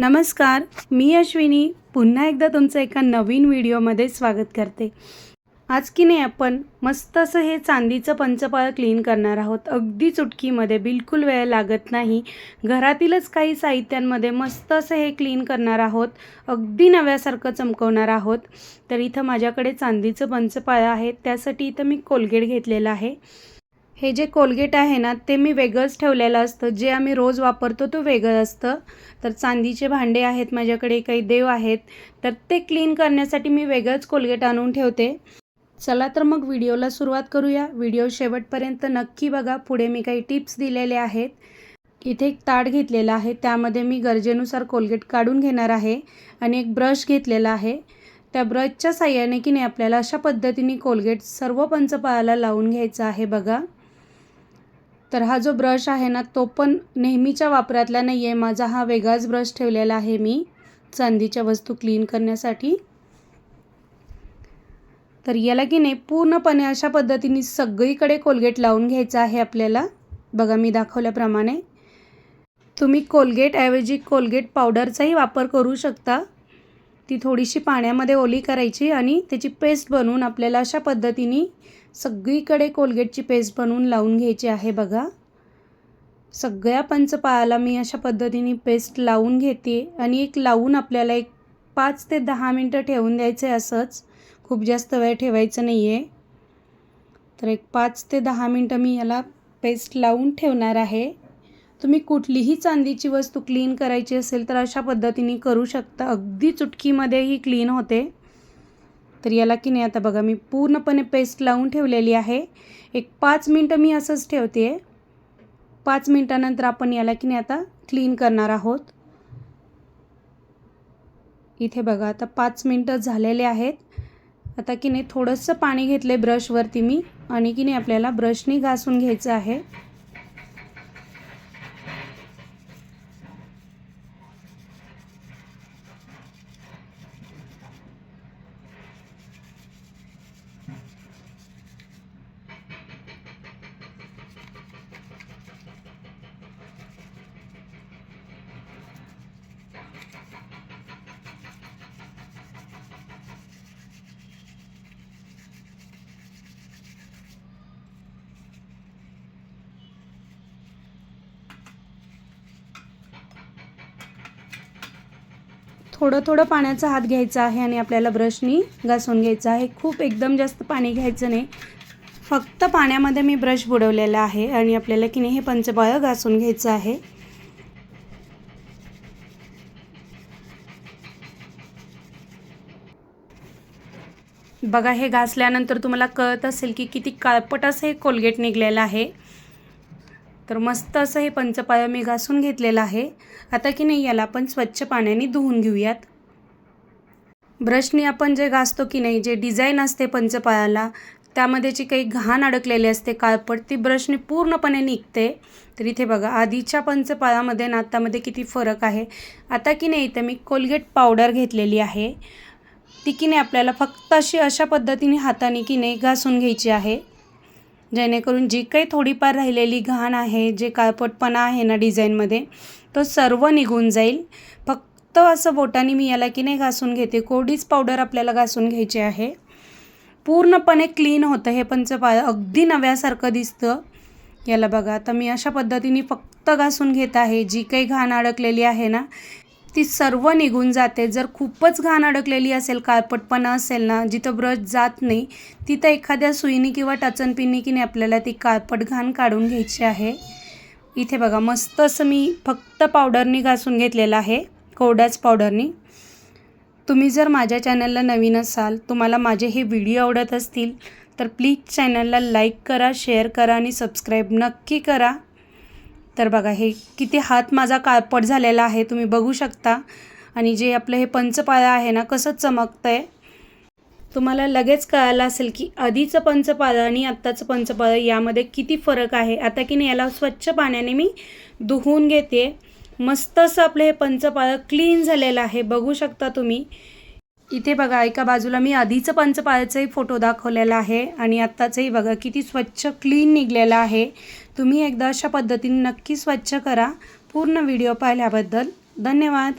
नमस्कार मी अश्विनी. पुन्हा एकदा तुमचं एका नवीन व्हिडिओमध्ये स्वागत करते. आज की नाही आपण मस्त असं हे चांदीचं पंचपाळ क्लीन करणार आहोत. अगदी चुटकीमध्ये बिलकुल वेळ लागत नाही. घरातीलच काही साहित्यांमध्ये मस्त असं हे क्लीन करणार आहोत. अगदी नव्यासारखं चमकवणार आहोत. तर इथं माझ्याकडे चांदीचं पंचपाळ आहे. त्यासाठी इथं मी कोलगेट घेतलेलं आहे. हे जे कोलगेट आहे ना ते मी वेगळंच ठेवलेलं असतं. जे आम्ही रोज वापरतो तो वेगळं असतं. तर चांदीचे भांडे आहेत माझ्याकडे काही देव आहेत. तर ते क्लीन करण्यासाठी मी वेगळंच कोलगेट आणून ठेवते. चला तर मग व्हिडिओला सुरुवात करूया. व्हिडिओ शेवटपर्यंत नक्की बघा. पुढे मी काही टिप्स दिलेले आहेत. इथे एक ताट घेतलेला आहे. त्यामध्ये मी गरजेनुसार कोलगेट काढून घेणार आहे आणि एक ब्रश घेतलेला आहे. त्या ब्रशच्या साह्याने की नाही आपल्याला अशा पद्धतीने कोलगेट सर्व पंचपाळाला लावून घ्यायचं आहे बघा. तर हा जो ब्रश आहे ना तो पण नेहमीच्या वापरातला नाही आहे माझा हा वेगळाच ब्रश ठेवलेला आहे मी चांदीच्या वस्तू क्लीन करण्यासाठी. तर याला की नाही पूर्णपणे अशा पद्धतीने सगळीकडे कोलगेट लावून घ्यायचं आहे आपल्याला. बघा मी दाखवल्याप्रमाणे. तुम्ही कोलगेटऐवजी कोलगेट पावडरचाही वापर करू शकता. ती थोडीशी पाण्यामध्ये ओली करायची आणि त्याची पेस्ट बनवून आपल्याला अशा पद्धतीने सगळीकडे कोलगेटची पेस्ट बनवून लावून घ्यायची आहे बघा. सगळ्या पंचपाळाला मी अशा पद्धतीने पेस्ट लावून घेते आणि एक लावून आपल्याला एक पाच ते दहा मिनटं ठेवून द्यायचं आहे असंच. खूप जास्त वेळ ठेवायचं नाही आहे तर एक पाच ते दहा मिनटं मी याला पेस्ट लावून ठेवणार आहे. तुम्ही कुठलीही चांदीची वस्तू क्लीन करायची असेल तर अशा पद्धतीने करू शकता. अगदी चुटकीमध्ये ही क्लीन होते. तर याला की नाही आता बघा मी पूर्णपणे पेस्ट लावून ठेवलेली आहे. एक पाच मिनटं मी असंच ठेवते. आहे पाच मिनटानंतर आपण याला की नाही आता क्लीन करणार आहोत. इथे बघा आता पाच मिनटं झालेले आहेत. आता की नाही थोडंसं पाणी घेतलं आहे ब्रशवरती मी. आणि की नाही आपल्याला ब्रशनी घासून घ्यायचं आहे. थोडं थोडं पाण्याचा हात घ्यायचा आहे आणि आपल्याला ब्रशनी घासून घ्यायचं आहे. खूप एकदम जास्त पाणी घ्यायचं नाही. फक्त पाण्यामध्ये मी ब्रश बुडवलेला आहे आणि आपल्याला की नाही हे पंचबाळ घासून घ्यायचं आहे. बघा हे घासल्यानंतर तुम्हाला कळत असेल की किती काळपट असं हे कोलगेट निघलेलं आहे. तर मस्त असं हे पंचपाळ मी घासून घेतलेलं आहे. आता की नाही याला आपण स्वच्छ पाण्याने धुवून घेऊयात. ब्रशनी आपण जे घासतो की नाही जे डिझाईन असते पंचपाळाला त्यामध्ये जी काही घाण अडकलेली असते काळपट ती ब्रशने पूर्णपणे निघते. तर इथे बघा आधीच्या पंचपाळामध्ये नातामध्ये किती फरक आहे. आता की नाही इथं मी कोलगेट पावडर घेतलेली आहे. ती की नाही आपल्याला फक्त अशी अशा पद्धतीने हाताने की नाही घासून घ्यायची आहे. जेणेकरून जी काही थोडीफार राहिलेली घाण आहे जे काळपटपणा आहे ना डिझाईनमध्ये तो सर्व निघून जाईल. फक्त असं बोटाने मी याला की नाही घासून घेते. कोडीच पावडर आपल्याला घासून घ्यायची आहे. पूर्णपणे क्लीन होतं हे पंचपाळ अगदी नव्यासारखं दिसतं याला बघा. आता मी अशा पद्धतीने फक्त घासून घेत आहे. जी काही घाण अडकलेली आहे ना ती सर्व निघून जाते. जर खूपच घाण अडकलेली असेल काळपटपणा असेल ना जिथं ब्रश जात नाही तिथं एखाद्या सुईनी किंवा टचनपिनी की आपल्याला ती काळपट घाण काढून घ्यायची आहे. इथे बघा मस्त असं मी फक्त पावडरनी घासून घेतलेलं आहे कोरड्याच पावडरनी. तुम्ही जर माझ्या चॅनलला नवीन असाल तुम्हाला माझे हे व्हिडिओ आवडत असतील तर प्लीज चॅनलला लाईक करा शेअर करा आणि सबस्क्राईब नक्की करा. तर बघा हे किती हात माझा काळपट झालेला आहे तुम्ही बघू शकता. आणि जे आपलं हे पंचपाळ आहे ना कसं चमकतं आहे तुम्हाला लगेच कळालं असेल की आधीचं पंचपाळ आणि आत्ताचं पंचपाळ यामध्ये किती फरक आहे. आता की नाही याला स्वच्छ पाण्याने मी धुवून घेते. मस्त असं आपलं हे पंचपाळ क्लीन झालेलं आहे बघू शकता तुम्ही. इथे बघा एका बाजूला मी आधीचं पंचपाळाचाही फोटो दाखवलेला आहे आणि आत्ताचंही बघा किती स्वच्छ क्लीन निघलेला आहे. तुम्ही एकदा अशा पद्धतीने नक्की स्वच्छ करा. पूर्ण व्हिडिओ पाहिल्याबद्दल धन्यवाद.